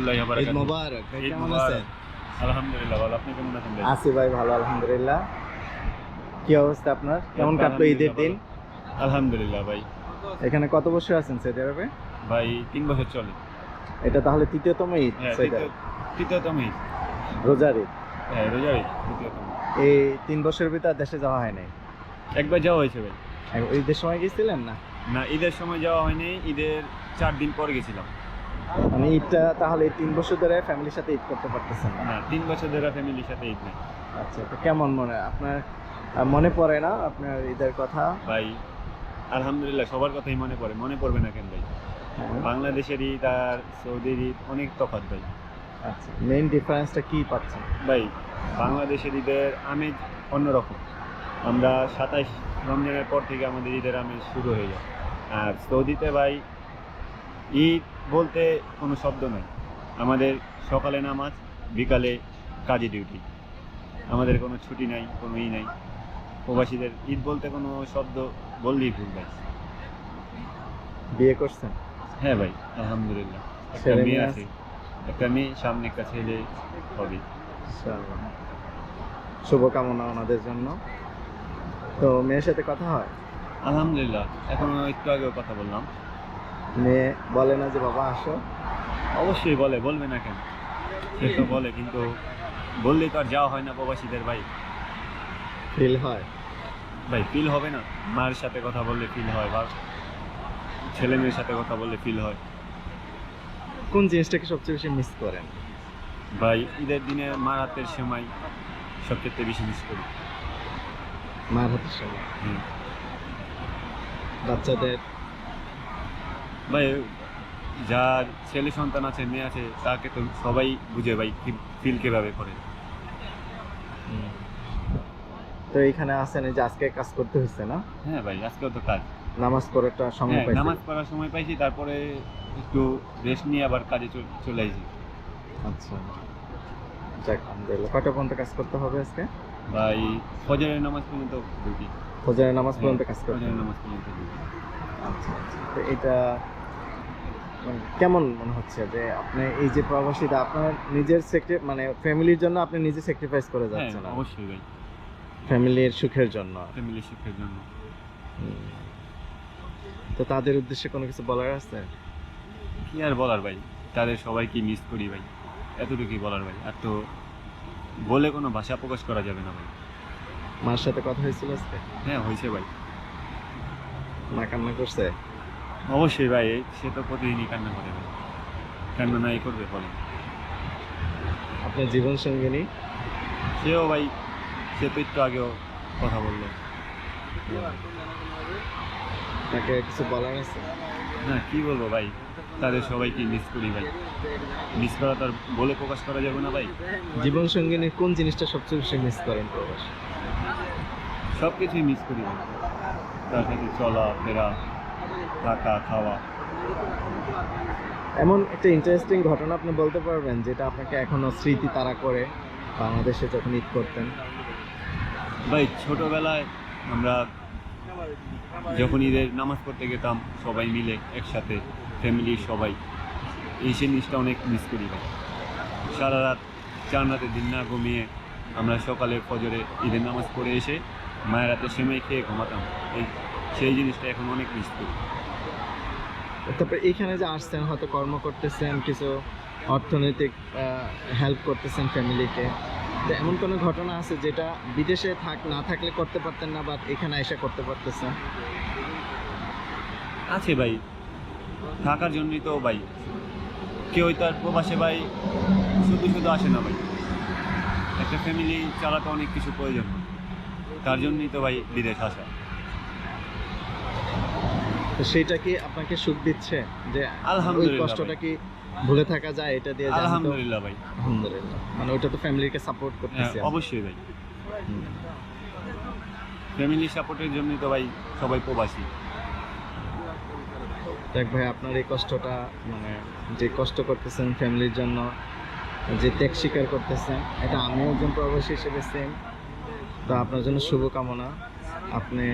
ওয়ালাইকুম আসসালাম রহমতুল্লাহ ঈদ মোবারক ভাই কেমন আছেন? আলহামদুলিল্লাহ ভালো। আপনি কেমন আছেন ভাই? আছি ভাই ভালো আলহামদুলিল্লাহ। কি অবস্থা আপনার? কেমন কাটলো ঈদের দিন? আলহামদুলিল্লাহ ভাই। এখানে কত বছর আছেন সৌদি আরবে? ভাই তিন বছর চলে। এটা তাহলে তৃতীয়তম ঈদ হ্যাঁ। তৃতীয়তম ঈদ। রোজার ঈদ। হ্যাঁ রোজার ঈদ তৃতীয়তম এই তিন বছরের ভিতর দেশে যাওয়া হয় নাই? একবার যাওয়া হয়েছে ভাই। ঈদের সময় গেছিলেন না? না ঈদের সময় যাওয়া হয়নি ঈদের চার দিন পরে গেছিলাম। মানে ঈদটা তাহলে তিন বছর ধরে ফ্যামিলির সাথে ঈদ করতে পারতেছেন না? না তিন বছর ধরে ফ্যামিলির সাথে ঈদ নেই। আচ্ছা তো কেমন মনে হয় আপনার মনে পড়ে না আপনার ঈদের কথা? ভাই আলহামদুলিল্লাহ সবার কথাই মনে পড়ে মনে পড়বে না কেন ভাই? হ্যাঁ। বাংলাদেশের ঈদ আর সৌদির ঈদ অনেক তফাৎ ভাই। আচ্ছা মেইন ডিফারেন্সটা কি পাচ্ছেন? ভাই বাংলাদেশের ঈদের আমেজ অন্যরকম। আমরা সাতাইশ রমজানের পর থেকে আমাদের ঈদের আমেজ শুরু হয়ে যায়। আর সৌদিতে ভাই ঈদ বলতে কোনো শব্দ নাই আমাদের সকালে নামাজ বিকালে কাজে ডিউটি আমাদের কোনো ছুটি নাই কোনো ই নাই। প্রবাসীদের ঈদ বলতে কোনো শব্দ বললেই ভুল ভাই বিয়ে করছেন? হ্যাঁ ভাই আলহামদুলিল্লাহ। একটা মেয়ে আছে। একটা মেয়ে সামনে একটা ছেলে হবে। শুভকামনা ওনাদের জন্য। তো মেয়ের সাথে কথা হয়? আলহামদুলিল্লাহ এখনও একটু আগেও কথা বললাম। মেয়ে বলে না যে বাবা আসো। অবশ্যই বলে বলবে না কেন? সে তো বলে কিন্তু বললেই তো আর যাওয়া হয় না প্রবাসীদের ভাই। ফিল হয়। ভাই ফিল হবে না। মায়ের সাথে কথা বললে ফিল হয় বা ছেলে মেয়ের সাথে কথা বললে ফিল হয়। কোন জিনিসটাকে সবচেয়ে বেশি মিস করেন? ভাই ঈদের দিনে মার হাতের সময় সবচেয়ে বেশি মিস করি। মার হাতের সময়। বাচ্চাদের ভাই যার ছেলে সন্তান আছে মেয়ে আছে তাকে তো সবাই বুঝে ভাই ফিল কীভাবে করে। তো এখানে আসেন এই যে আজকে কাজ করতে হচ্ছে না? হ্যাঁ ভাই আজকেও তো কাজ। নামাজ পড়াটা সময় হ্যাঁ, পাইছি। নামাজ পড়ার সময় পাইছি তারপরে একটু রেস্ট নিয়ে আবার কাজে চল- চলে আইছি। আচ্ছা। যাক আলহামদুলিল্লাহ। কয়টা পর্যন্ত কাজ করতে হবে আজকে? ভাই ফজরের নামাজ পর্যন্ত ঢুকি ফজরের নামাজ পর্যন্ত কাজ করতে হবে। নামাজ পর্যন্ত আচ্ছা আচ্ছা। তো এটা কেমন মনে হচ্ছে যে আপনি এই যে প্রবাসীটা আপনার নিজের সেক্টে মানে ফ্যামিলির জন্য আপনি নিজে স্যাক্রিফাইস করে হ্যাঁ যাচ্ছেন অবশ্যই ভাই। ফ্যামিলির সুখের জন্য। ফ্যামিলির সুখের জন্য। তো তাদের উদ্দেশ্যে কোনো কিছু বলার আছে? কি আর বলার ভাই? তাদের সবাইকে মিস করি ভাই। এতটুকুই বলার ভাই। আর তো বলে কোনো ভাষা প্রকাশ করা যাবে না ভাই। মার সাথে কথা হয়েছিল আজকে? হ্যাঁ হয়েছে ভাই। মা কান্না করছে? অবশ্যই ভাই সে তো প্রতিদিনই কান্না করে ভাই। কান্না নাই করবে বলে আপনার জীবন সঙ্গিনী? সেও ভাই সে তো একটু আগেও কথা বলল। তাকে কিছু বলার আছে? না কি বলব ভাই তাদের সবাইকে মিস করি ভাই। মিস করা তো আর বলে প্রকাশ করা যাবে না ভাই। জীবন সঙ্গিনীর কোন জিনিসটা সবচেয়ে বেশি মিস করেন প্রকাশ? সব কিছুই মিস করি ভাই। তার সাথে চলা ফেরা থাকা খাওয়া এমন একটা ইন্টারেস্টিং ঘটনা আপনি বলতে পারবেন যেটা আপনাকে এখনও স্মৃতি তারা করে বাংলাদেশে যখন ঈদ করতেন। ভাই ছোটবেলায় আমরা যখন ঈদের নামাজ পড়তে যেতাম সবাই মিলে একসাথে ফ্যামিলির সবাই। এই জিনিসটা অনেক মিস করি ভাই। সারা রাত চার রাতে দিন না ঘুমিয়ে আমরা সকালে ফজরে ঈদের নামাজ পড়ে এসে মায়ের হাতে সেমাই খেয়ে ঘুমাতাম। এই সেই জিনিসটা এখন অনেক মিস করি। তারপরে এইখানে যে আসছেন, হয়তো কর্ম করতেছেন, কিছু অর্থনৈতিক হেল্প করতেছেন ফ্যামিলিকে তো এমন কোনো ঘটনা আছে যেটা বিদেশে থাক, না থাকলে করতে পারতেন না বা এখানে এসে করতে পারতেছেন? আছে ভাই। থাকার জন্যই তো ভাই। কেউ তো আর প্রবাসে ভাই শুধু শুধু আসে না ভাই। একটা ফ্যামিলি চালাতে অনেক কিছু প্রয়োজন। তার জন্যই তো ভাই বিদেশ আসা। তো সেইটা কি আপনাকে সুখ দিচ্ছে যে আলহামদুলিল্লাহ কষ্টটা কি ভুলে থাকা যায় এটা দিয়ে আলহামদুলিল্লাহ ভাই। আলহামদুলিল্লাহ। মানে ওইটা তো ফ্যামিলিকে সাপোর্ট হ্যাঁ করতেছে অবশ্যই ভাই। ফ্যামিলি সাপোর্টের জন্য তো ভাই সবাই প্রবাসী। দেখ ভাই আপনার এই কষ্টটা মানে যে কষ্ট করতেছেন ফ্যামিলির জন্য যে ত্যাগ স্বীকার করতেছেন এটা আমিও একজন প্রবাসী হিসেবে সেম তো আপনার জন্য শুভকামনা। আপনি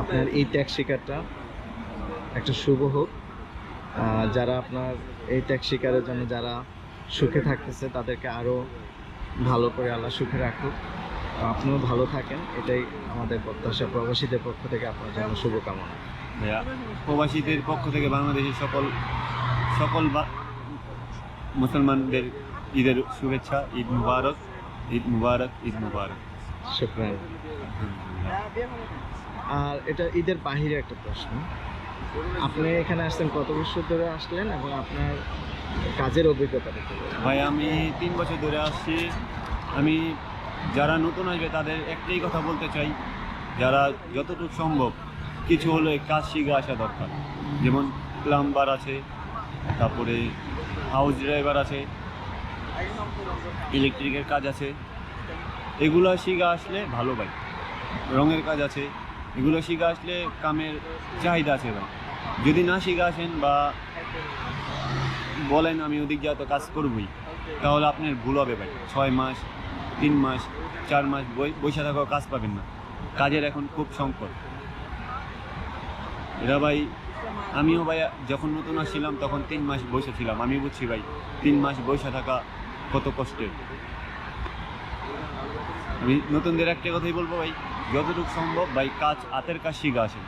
আপনার এই ত্যাগ স্বীকারটা একটা শুভ হোক। যারা আপনার এই ত্যাগ শিকারের জন্য যারা সুখে থাকতেছে তাদেরকে আরও ভালো করে আল্লাহ সুখে রাখুক। আপনিও ভালো থাকেন এটাই আমাদের প্রত্যাশা। প্রবাসীদের পক্ষ থেকে আপনার জন্য শুভকামনা। প্রবাসীদের পক্ষ থেকে বাংলাদেশের সকল সকল মুসলমানদের ঈদের শুভেচ্ছা ঈদ মুবারক ঈদ মুবারক ঈদ মুবারক। শুক্রান। আর এটা ঈদের বাহিরে একটা প্রশ্ন। আপনি এখানে আসছেন কত বছর ধরে আসলেন এবং আপনার কাজের অভিজ্ঞতা ভাই, আমি তিন বছর ধরে আসছি। আমি যারা নতুন আসবে তাদের একটাই কথা বলতে চাই, যারা যতটুকু সম্ভব কিছু হলে কাজ শিখে আসা দরকার। যেমন প্লাম্বার আছে, তারপরে হাউস ড্রাইভার আছে ইলেকট্রিকের কাজ আছে। এগুলো শিখে আসলে ভালো ভাই। রঙের কাজ আছে এগুলো শিখে আসলে কামের চাহিদা আছে ভাই যদি না শিখে আসেন বা বলেন আমি ওদিক যাতে কাজ করবই, তাহলে আপনার ভুল হবে ভাই। ছয় মাস, তিন মাস, চার মাস বসে থাকাও কাজ পাবেন না। কাজের এখন খুব সংকট। এরা ভাই, আমিও ভাই যখন নতুন আসছিলাম তখন তিন মাস বসে ছিলাম। আমি বুঝছি ভাই, তিন মাস বসে থাকা কত কষ্টের। আমি নতুনদের একটা কথাই বলব ভাই যতটুকু সম্ভব ভাই কাজ হাতের কাজ শিখে আসেন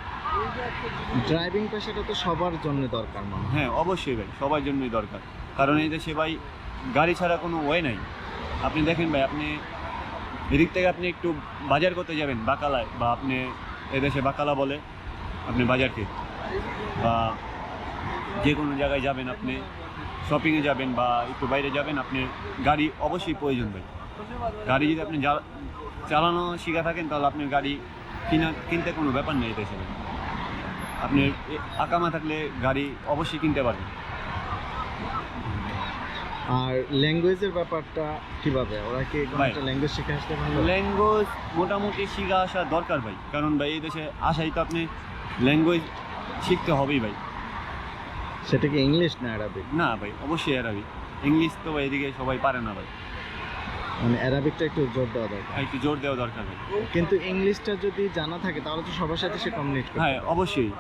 ড্রাইভিং পেশাটা তো সবার জন্য দরকার মনে হয়। অবশ্যই ভাই সবার জন্যই দরকার। কারণ এই দেশে ভাই গাড়ি ছাড়া কোনো ওয়ে নাই। আপনি দেখেন ভাই আপনি এদিক থেকে আপনি একটু বাজার করতে যাবেন বাকালায় বা আপনি এদেশে বাকালা বলে আপনি বাজারকে। বা যে কোনো জায়গায় যাবেন আপনি শপিংয়ে যাবেন বা একটু বাইরে যাবেন আপনি গাড়ি অবশ্যই প্রয়োজন ভাই। গাড়ি যদি আপনি যা- চালানো শিখে থাকেন তাহলে আপনার গাড়ি কিনা কিনতে কোনো ব্যাপার নেই দেশে ভাই আপনি এ- আকামা থাকলে গাড়ি অবশ্যই কিনতে পারবেন। আর ল্যাঙ্গুয়েজের ব্যাপারটা কীভাবে? ওরা কি একটা ল্যাঙ্গুয়েজ শিখে আসতে ভালো ল্যাঙ্গুয়েজ মোটামুটি শিখে আসা দরকার ভাই কারণ ভাই এই দেশে আসাই তো আপনি ল্যাঙ্গুয়েজ শিখতে হবেই ভাই। সেটা কি ইংলিশ না অ্যারাবিক না ভাই অবশ্যই আরবি ইংলিশ তো ভাই এদিকে সবাই পারে না ভাই। মানে অ্যারাবিকটা একটু জোর দেওয়া দরকার। আর একটু জোর দেওয়া দরকার কিন্তু ইংলিশটা যদি জানা থাকে তাহলে তো সবার সাথে সে কমিউনিকেট করতে হ্যাঁ অবশ্যই।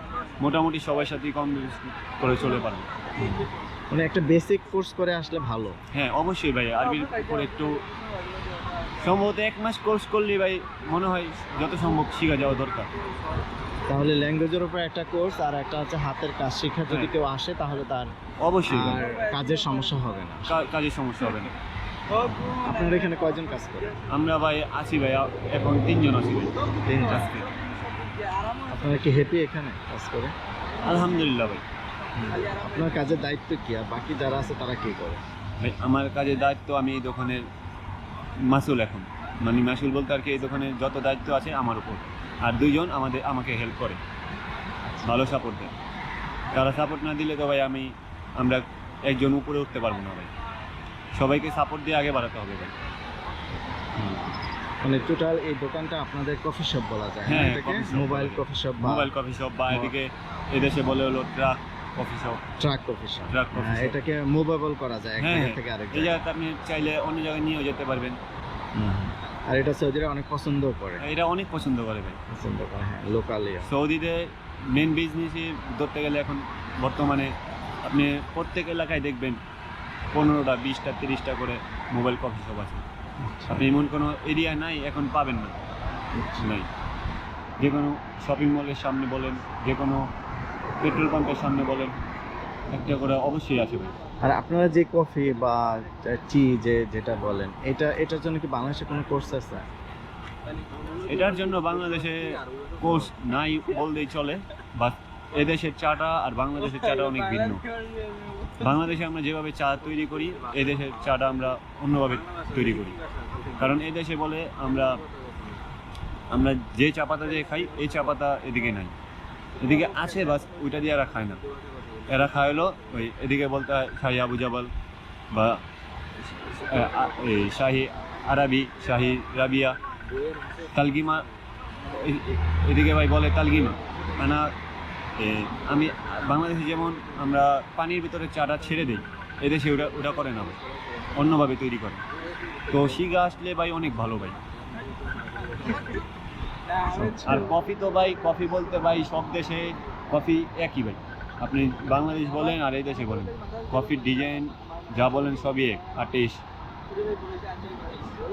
মোটামুটি সবার সাথেই কম করে চলে পারবে মানে একটা বেসিক কোর্স করে আসলে ভালো। হ্যাঁ অবশ্যই ভাই আরবির উপর একটু সম্ভবত এক মাস কোর্স করলে ভাই মনে হয় যত সম্ভব শিখা যাওয়া দরকার। তাহলে ল্যাঙ্গুয়েজের উপর একটা কোর্স আর একটা হচ্ছে হাতের কাজ। শেখা যদি হ্যাঁ। কেউ আসে তাহলে তার অবশ্যই কাজের সমস্যা হবে না। কাজের সমস্যা হবে না। আপনার এখানে কয়জন কাজ করে আমরা ভাই আছি ভাই এখন তিনজন আছি ভাই। তিনজন। আজকে আপনারা কি হ্যাপি এখানে কাজ করে আলহামদুলিল্লাহ ভাই। আপনার কাজের দায়িত্ব কি আর বাকি যারা আছে তারা কি করে? ভাই আমার কাজের দায়িত্ব আমি এই দোকানের মাসুল এখন। মানে মাসুল বলতে আর কি এই দোকানের যত দায়িত্ব আছে আমার উপর। আর দুইজন আমাদের আমাকে হেল্প করে। ভালো সাপোর্ট দেয়। তারা সাপোর্ট না দিলে তো ভাই আমি আমরা একজন উপরে উঠতে পারব না ভাই। সবাইকে সাপোর্ট দিয়ে আগে বাড়াতে হবে ভাই। মানে টোটাল এই দোকানটা আপনাদের কফি শপ বলা যায় হ্যাঁ, mobile coffee shop mobile coffee shop বা এদিকে এদেশে বলে হলো truck coffee shop truck coffee shop truck coffee shop এটাকে মুভেবল করা যায় এক হ্যাঁ, জায়গা। থেকে আরেক এই জায়গায়। জায়গাতে আপনি চাইলে অন্য জায়গায় নিয়েও যেতে পারবেন। আর এটা সৌদিরা অনেক পছন্দও করে। এটা অনেক পছন্দ করে ভাই। পছন্দ করে হ্যাঁ লোকালি সৌদিতে মেন বিজনেসই ধরতে গেলে এখন বর্তমানে আপনি প্রত্যেক এলাকায় দেখবেন পনেরোটা বিশটা তিরিশটা করে মোবাইল কফি শপ আছে। আপনি এমন কোনো এরিয়া নাই এখন পাবেন না। নাই। যে কোনো শপিং মলের সামনে বলেন যে কোনো পেট্রোল পাম্পের সামনে বলেন একটা করে অবশ্যই আছে ভাই। আর আপনারা যে কফি বা চি যে যেটা বলেন এটা এটার জন্য কি বাংলাদেশে কোনো কোর্স আছে? এটার জন্য বাংলাদেশে কোর্স নাই বললেই চলে বা এদেশের চাটা আর বাংলাদেশের চাটা অনেক ভিন্ন। বাংলাদেশে আমরা যেভাবে চা তৈরি করি এদেশের চাটা আমরা অন্যভাবে তৈরি করি। কারণ এদেশে বলে আমরা আমরা যে চা পাতা দিয়ে খাই এই চা পাতা এদিকে নাই। এদিকে আছে, বাস ওইটা দিয়ে এরা খায় না। এরা খায় হলো ওই এদিকে বলতে হয় শাহি আবু জাবাল বা শাহি আরবি, শাহি রাবিয়া, তালগিমা এদিকে ভাই বলে তালগিমা। আনা আমি বাংলাদেশে যেমন আমরা পানির ভিতরে চাটা ছেড়ে দিই, এদেশে ওটা ওটা করে না অন্যভাবে তৈরি করে। তো শিগা আসলে ভাই অনেক ভালো ভাই। আর কফি তো ভাই, কফি বলতে ভাই সব দেশে কফি একই ভাই। আপনি বাংলাদেশ বলেন আর এই দেশে বলেন। কফির ডিজাইন যা বলেন সবই এক, আর টেস্ট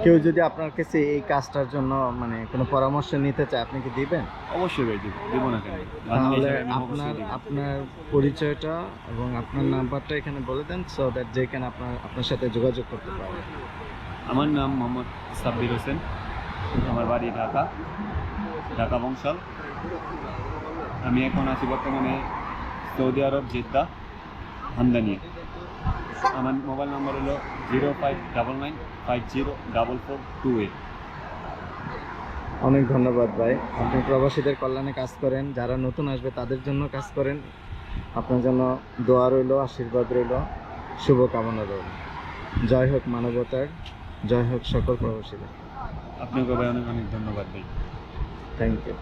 কেউ যদি আপনার কাছে এই কাজটার জন্য মানে কোনো পরামর্শ নিতে চায় আপনি কি দিবেন? অবশ্যই ভাই দিব। না কেন? তাহলে আপনার আপনার পরিচয়টা এবং আপনার নাম্বারটা এখানে বলে দেন সো দ্যাট যে কেন আপনার আপনার সাথে যোগাযোগ করতে পারবে। আমার নাম মোহাম্মদ সাব্বির হোসেন। আমার বাড়ি ঢাকা। ঢাকা বংশাল। আমি এখন আছি বর্তমানে সৌদি আরব জেদ্দা হামদানিয়া। আমার মোবাইল নাম্বার হলো zero five double nine five zero double four two eight. অনেক ধন্যবাদ ভাই। আপনি প্রবাসীদের কল্যাণে কাজ করেন যারা নতুন আসবে তাদের জন্য কাজ করেন। আপনার জন্য দোয়া রইল আশীর্বাদ রইল। শুভকামনা রইল। জয় হোক মানবতার জয় হোক সকল প্রবাসীদের। আপনাকে ভাই অনেক অনেক ধন্যবাদ ভাই। Thank you